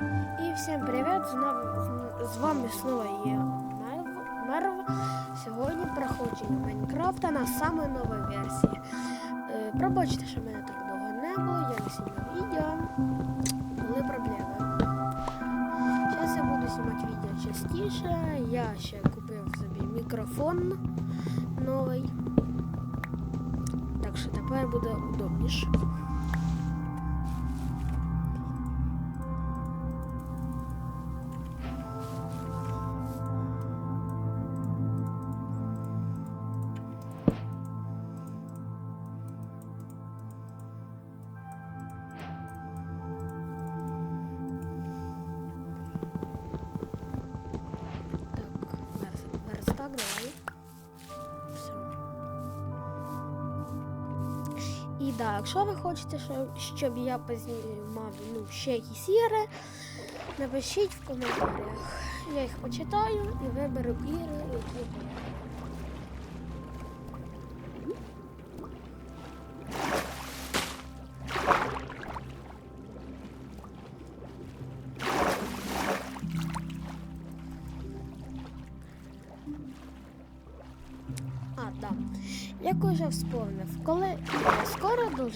І всім привіт! З, вами знову я Мерв. Мерв. Сьогодні проходження Майнкрафта на саме новій версії. Е, пробачте, що мене так довго не було, я не знімав відео. Були проблеми. Зараз я буду знімати відео частіше. Я ще купив собі мікрофон новий. Так що тепер буде удобніше. Верстак, давай. Все. І да, якщо ви хочете, щоб, я я мав ну, ще якісь ігри, напишіть в коментарях. Я їх почитаю і виберу ігри, які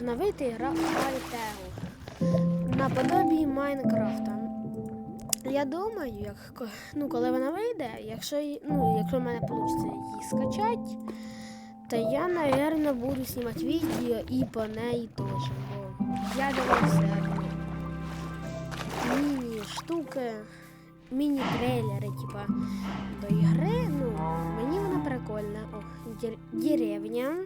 скоро должна вийти гра Альтеу наподобі Майнкрафта. Я думаю, як, ну, коли вона вийде, якщо, ну, якщо в мене вийде її скачати, то я, напевно, буду знімати відео і по неї теж. Бо я дивився міні-штуки, міні-трейлери, типа, до ігри, ну, мені вона прикольна. О, дер- деревня.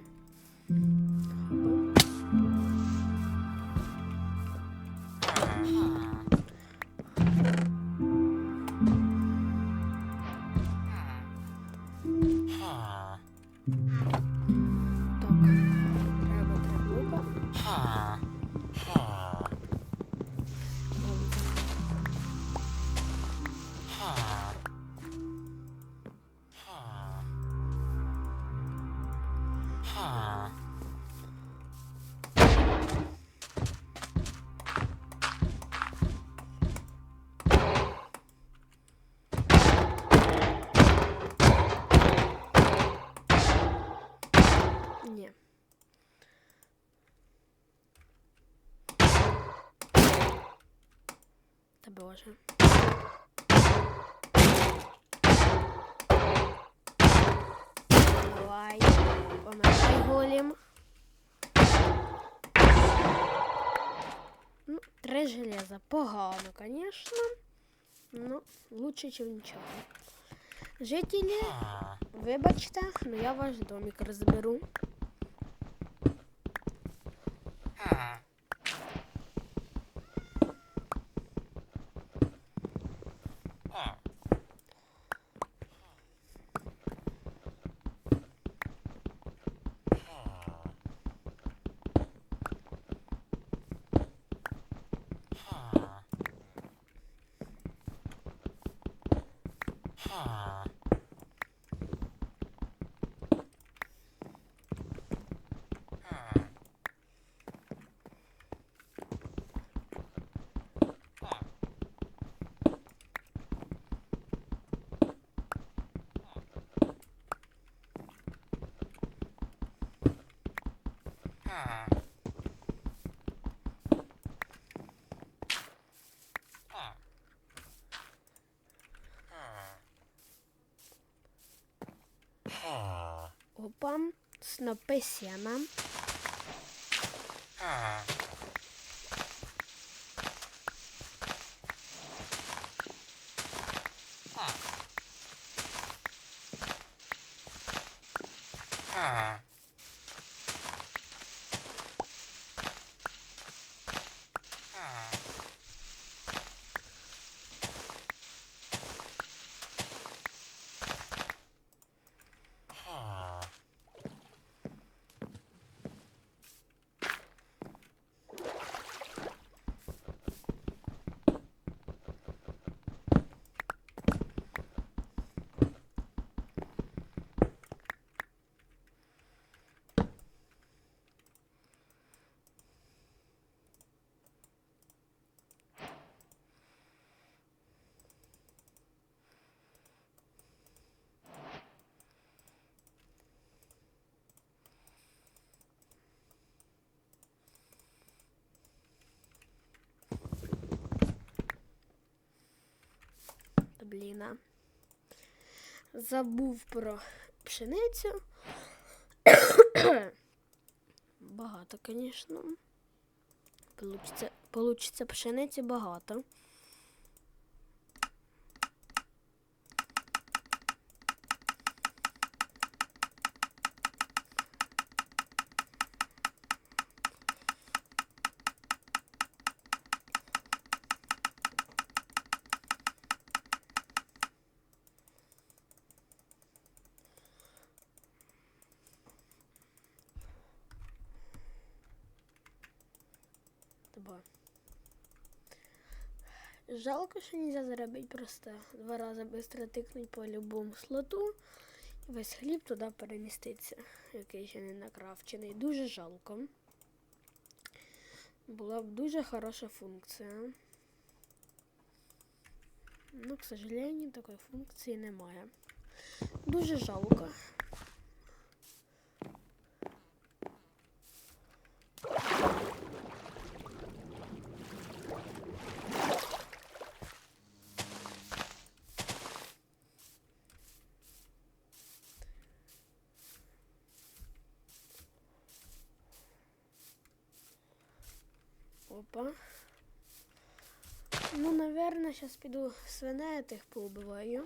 Ні. Та боже. Давай. Помагай голім. Ну, три железа. Погано, конечно. Ну, лучше, чем нічого. Жителі, вибачте, но я ваш домик розберу. Опа, снопи сена. Бліна. Забув про пшеницю. Багато, звісно. Получиться, получиться пшениці багато. Два. Жалко, що нельзя заробити просто два рази быстро тикнуть по любому слоту. і Весь хліб туди переміститься, який ще не накрафчений. Дуже жалко. Була б дуже хороша функція. Ну, к сожалению, такої функції немає. Дуже жалко. Опа. Ну, наверное, сейчас піду свиней тих поубиваю.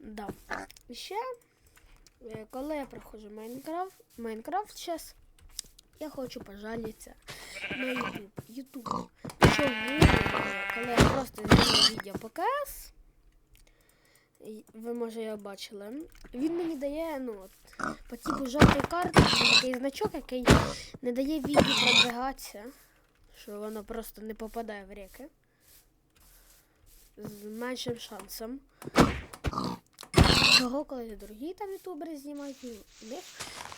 Да. Ще Коли я проходжу Майнкрафт, Майнкрафт зараз, я хочу пожалітися на YouTube. YouTube. Чому? е, Коли я просто знімаю відео по КС, і ви може його бачили, він мені дає, ну, от, по типу жовтої карти, такий значок, який не дає відео продвигатися, що воно просто не попадає в реки. З меншим шансом. Чого, коли другі там ютубери знімають, ну, в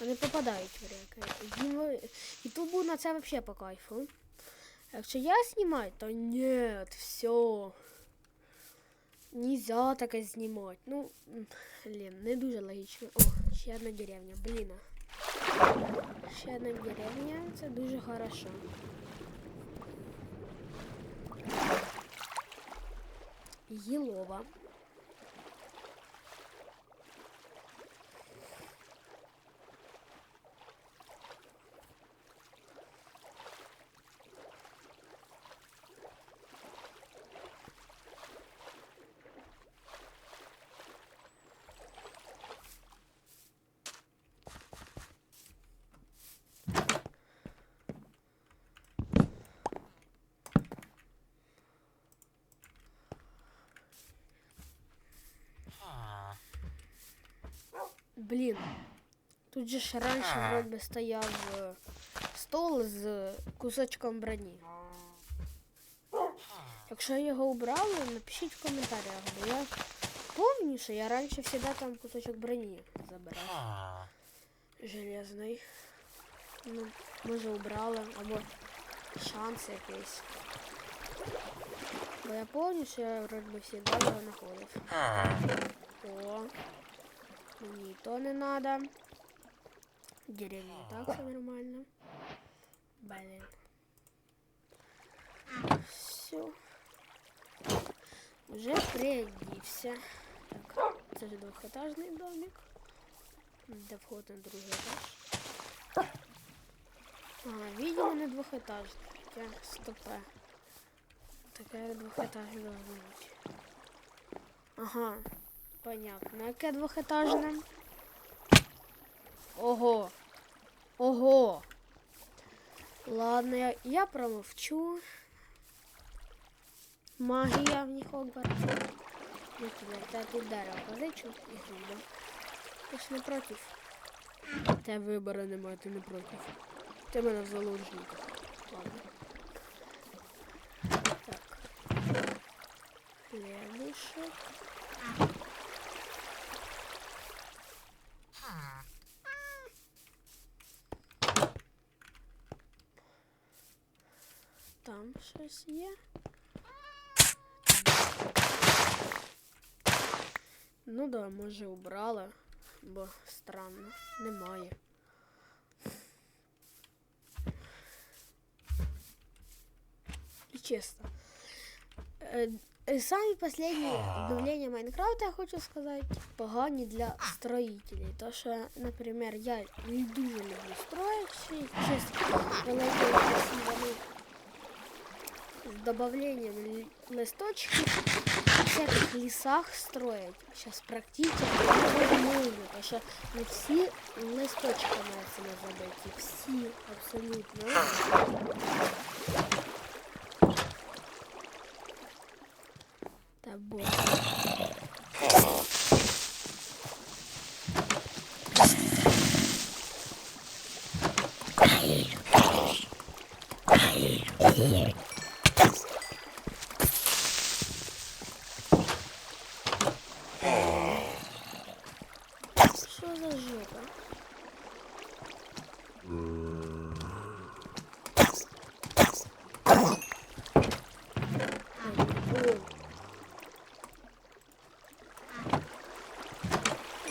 вони попадають в. Їм- Ютубу на це взагалі по кайфу. Якщо я знімаю, то ні, все. Нельзя таке знімати. Ну, блін, не дуже логічно. О, ще одна деревня, блін. Ще одна деревня, це дуже хорошо. Єлова. Блін. Тут же ж раніше вроде стояв е, стол з кусочком броні. Якщо його убрали, напишіть в коментарях, бо я пам'ятаю, що я раніше завжди там кусочок броні забирав. Железний. Ну, може убрали, або шанс якийсь. Бо я пам'ятаю, що я вроде би завжди його знаходив. О, мені то не надо. Деревня і так все нормально. Блин. Все. Уже приодівся. Так, це ж двохетажний домик. Де вход на другий етаж. Ага, видимо не двохетажний. Хотя стопе. Таке двохетажне должно бути. Ага, Понятно. Яке двохетажне? Ого. Ого. Ладно, я, я промовчу. Магія в них. Ну, тебе, та тут дерево позичу і гриба. Ти ж не проти. Те вибору немає, ти не проти. Ти мене в заложниках. Ладно. Так. Хлебушек. Там щось є? Ну да, може убрали, бо странно, немає. И честно. Э, э, Самі последні обновлення Майнкрафта, я хочу сказати, погані для строїтелів. То що, наприклад, я не дуже люблю строїти, чесно, великі якісь вони з добавленням лі- листочків в всяких лісах строять. Зараз практично невозможно, тому що не всі листочками це забиті. Всі абсолютно. Та боже. Що за жопа? Ой.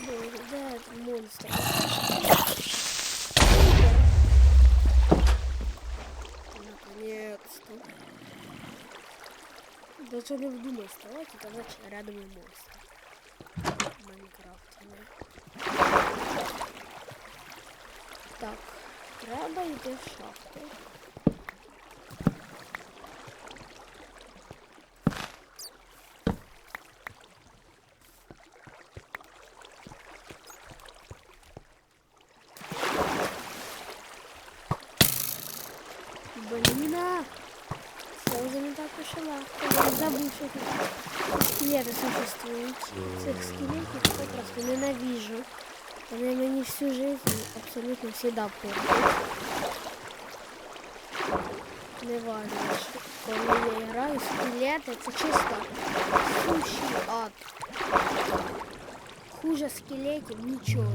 Боже, де этот монстр? Наконец-то. Даже не вдумай значит рядом монстр. Майнкрафт. Так, треба йти в шахту. Блин, а! Це вже не так уж і легко. Я забув, що тут скелети существують. Цих скелетів я просто ненавижу. Вони мені всю жизнь абсолютно всегда портять. Не важно, коли я граю, скелети це чисто сущий ад. Хуже скелетів нічого.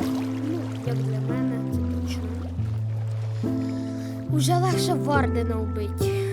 Ну, як для мене, це точно. Уже легше Вардена вбити,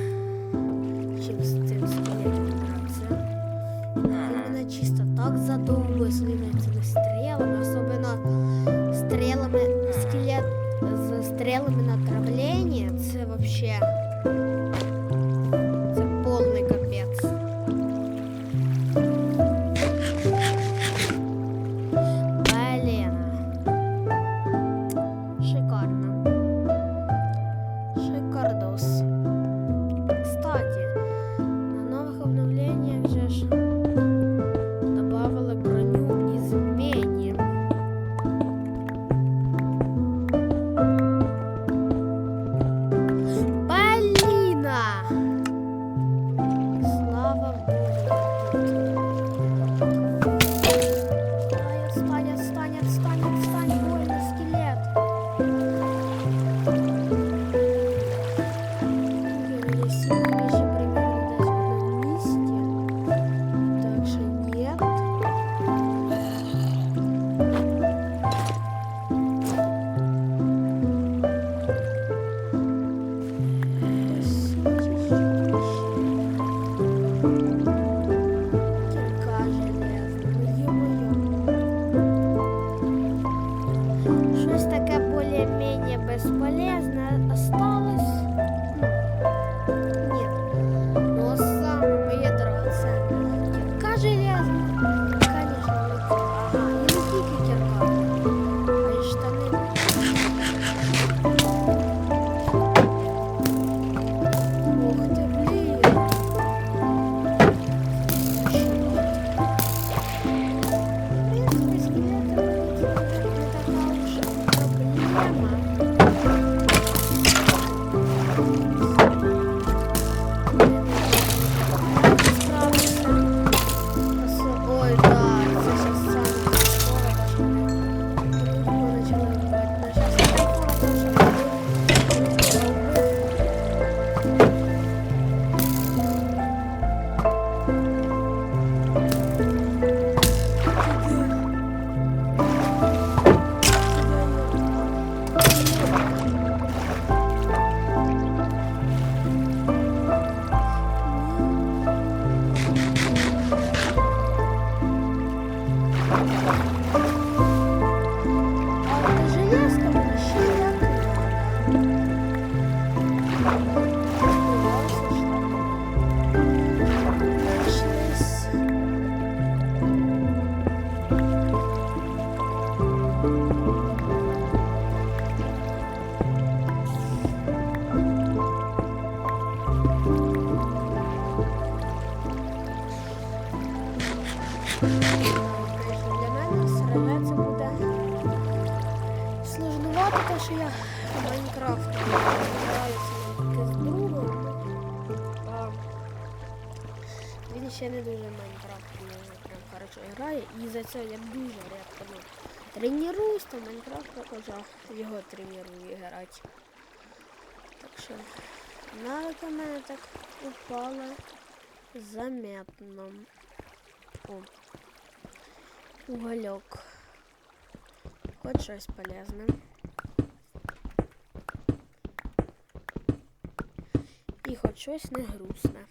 Майнкрафт граюся тільки з другом. А він ще не дуже Майнкрафт прям хорошо грає. І за це я дуже рідко ну, тренуюсь, то Майнкрафт також його треную грати. Так що навик у мене так упала заметно. О, угольок. Хоч щось полезне. І хоч щось не грустне.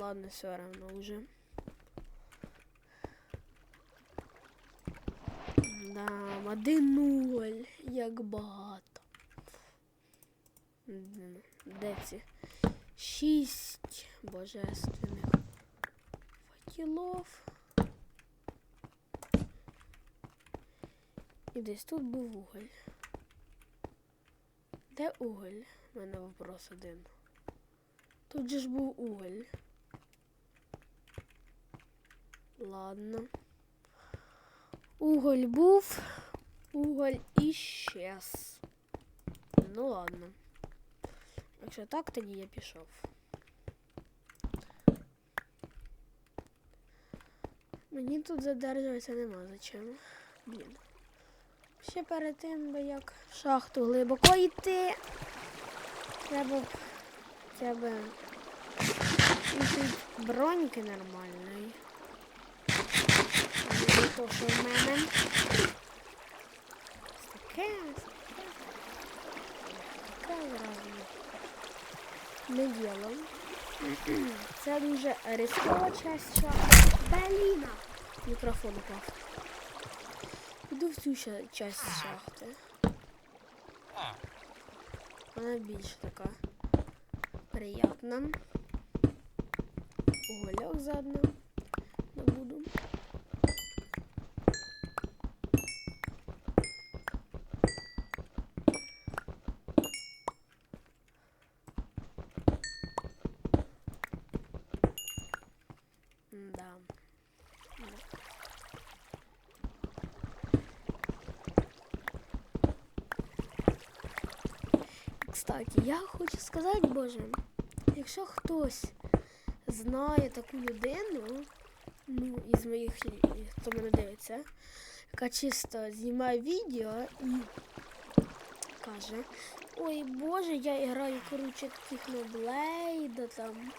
Ладно, все равно уже. Да, 1-0, як багато. Де ці? Шість божественних факелов. І десь тут був уголь. Де уголь? У мене вопрос один. Тут же ж був уголь. Ладно. Уголь був, уголь іщез. Ну ладно. Якщо так, тоді я пішов. Мені тут задержуватися нема зачем. Блін. Ще перед тим, би як в шахту глибоко йти. Треба б б броньки нормальної. Не то, що в мене. Таке, таке. Зразу. Не діло. Це дуже рискова часть шахти. Беліна! Мікрофон упав. Іду в цю часть шахти. Вона більш така приятна. Угольок заодно добуду. Да. Кстати, я хочу сказати, Боже, якщо хтось знає таку людину, ну, із моїх, хто мене дивиться, яка чисто знімає відео і каже, ой Боже, я граю, коротше, таких ноблейда там.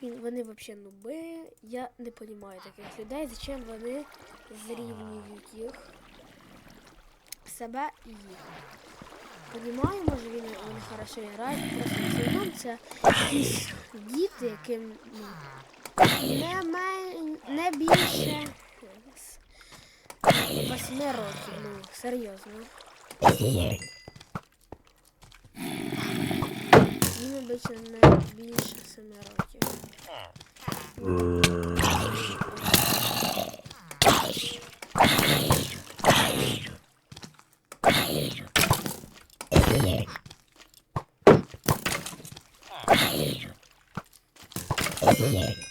Вони взагалі нуби. Я не розумію таких людей, зачем вони зрівнюють їх себе і їх. Понімаю, може він, він хорошо грає, просто основному це діти, яким ну, не, мен, не більше восьми років, ну, серйозно. Їм обично не більше семи років. here.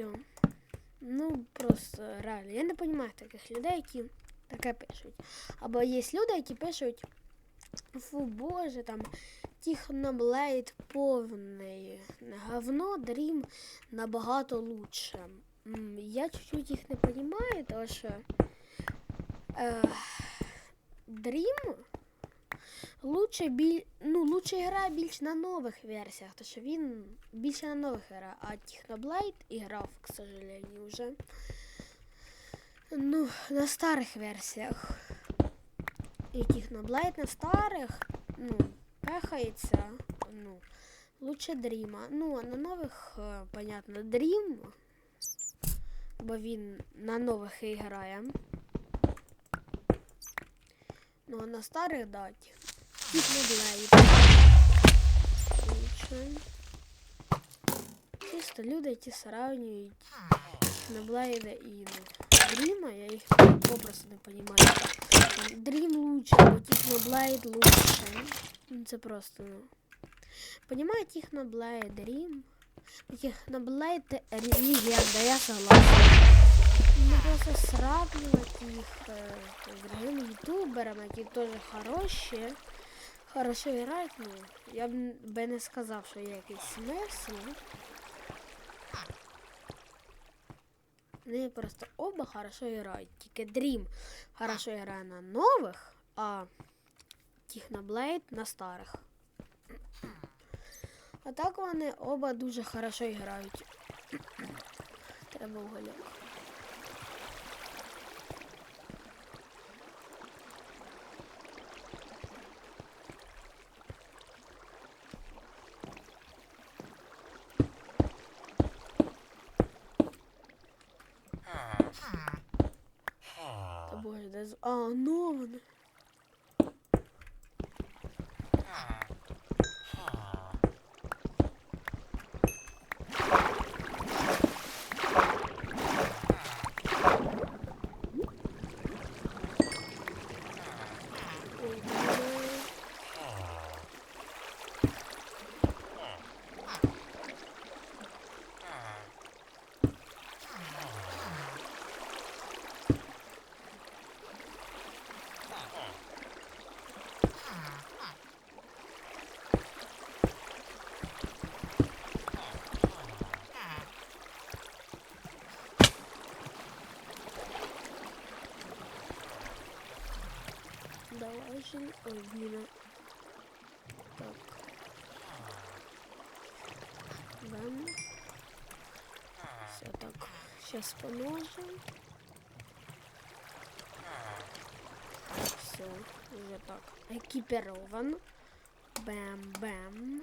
Все. Ну, просто реально. Я не розумію таких людей, які таке пишуть. Або є люди, які пишуть, фу, Боже, там Техноблейд повний говно, Дрім набагато лучше. Я чуть-чуть їх не розумію, тому що е, Дрім лучше біль... ну, лучше грає більш на нових версіях, тому що він більше на нових грає, а Техноблейд іграв, к сожалению, вже ну, на старих версіях. І Техноблейд на старих, ну, пехається, ну, лучше Дріма. Ну, а на нових, е, понятно, Дрім, бо він на нових і грає. Ну, а на старих, да, Техноблейд. Лучше. Чисто люди ті сравнюють Техноблейда і ну, Дріма, я їх попросту не розумію. Дрім лучше, бо Техноблейд лучше. Ну, Це просто, ну. Понимаю, Техноблейд, Дрім. Техноблейд легенда, я согласен. Ну, просто сравнивать їх е, з другими ютуберами, які теж хороші. Хорошо грають, ну, я б не сказав, що є якийсь смисл. Вони просто оба хорошо грають. Тільки Dream хорошо грає на нових, а Technoblade на старих. А так вони оба дуже хорошо грають. Треба угольок. Ой, блин. Так. Бам. Все так. Сейчас поможем. Все, уже так. Экипирован. Бэм-бэм.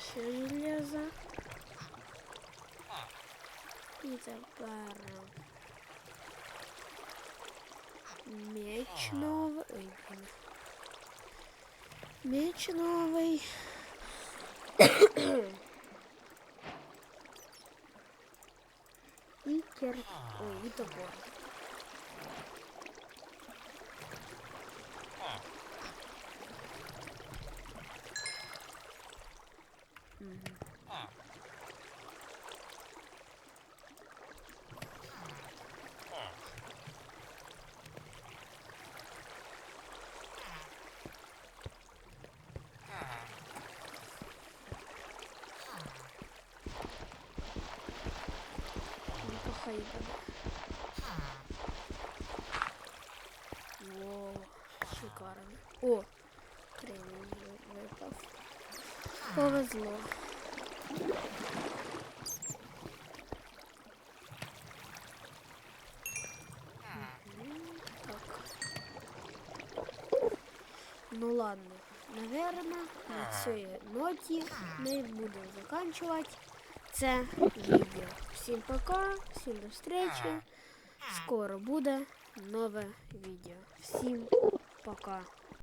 Ще железо. І тепер меч новий. Ой, блін. Меч новий. І кер... Ой, і топор. Ну, то хай буде. Во, шикарно. О, кремінь ви- випав. Повезло. Ну ладно, наверное, на цій ноті ми будемо заканчувати це відео. Всім пока, всім до зустрічі. Скоро буде нове відео. Всім пока.